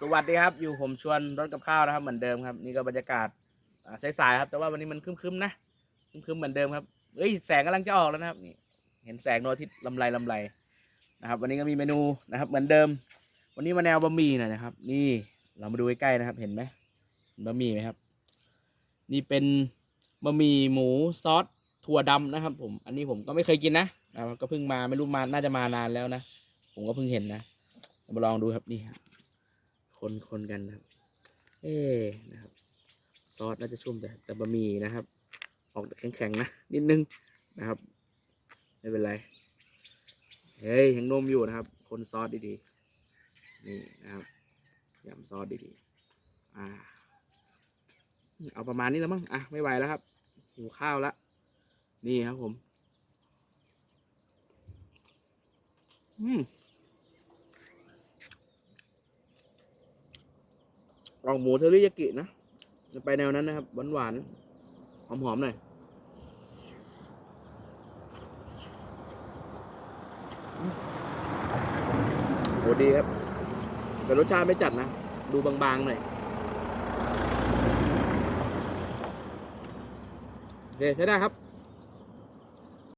สวัสดีครับ อยู่ผมชวนรถกับข้าวนะครับ เหมือนเดิมครับ นี่ก็บรรยากาศสายๆครับ แต่ว่าวันนี้มันครึมๆนะครึมๆเหมือนเดิมครับเอ้ยแสงกำลังจะออกแล้วนะครับนี่เห็นแสงดวงอาทิตย์ลำไรลำไรนะครับ วันนี้ก็มีเมนูนะครับ เหมือนเดิม วันนี้มาแนวบะหมี่หน่อยนะครับ นี่เรามาดูใกล้ๆนะครับ เห็นไหมเห็นบะหมี่ไหมครับ นี่เป็นบะหมี่หมูซอสถั่วดำนะครับ ผม อันนี้ผมก็ไม่เคยกินนะนะครับก็เพิ่งมาไม่รู้มาน่าจะมานานแล้วนะผมก็เพิ่งเห็นนะมาลองดูครับนี่ คนคนกันนะครับ เอ๊นะครับ ซอสน่าจะชุ่มแต่แต่บะหมี่นะครับ ออกแข็งๆนะนิดนึงนะครับ ไม่เป็นไร เฮ้ยยังนมอยู่นะครับ คนซอสดีๆ นี่นะครับยำซอสดีๆ อ่า เอาประมาณนี้แล้วมั้ง อะ ไม่ไหวแล้วครับ หิวข้าวละ นี่ครับผม อืม ออกหมูเทอริยากินะ จะไปแนวนั้นนะครับ หวานหวานๆหอมๆหน่อยโหดีครับ แต่รสชาติไม่จัดนะ ดูบางๆหน่อยโอเคใช้ได้ครับ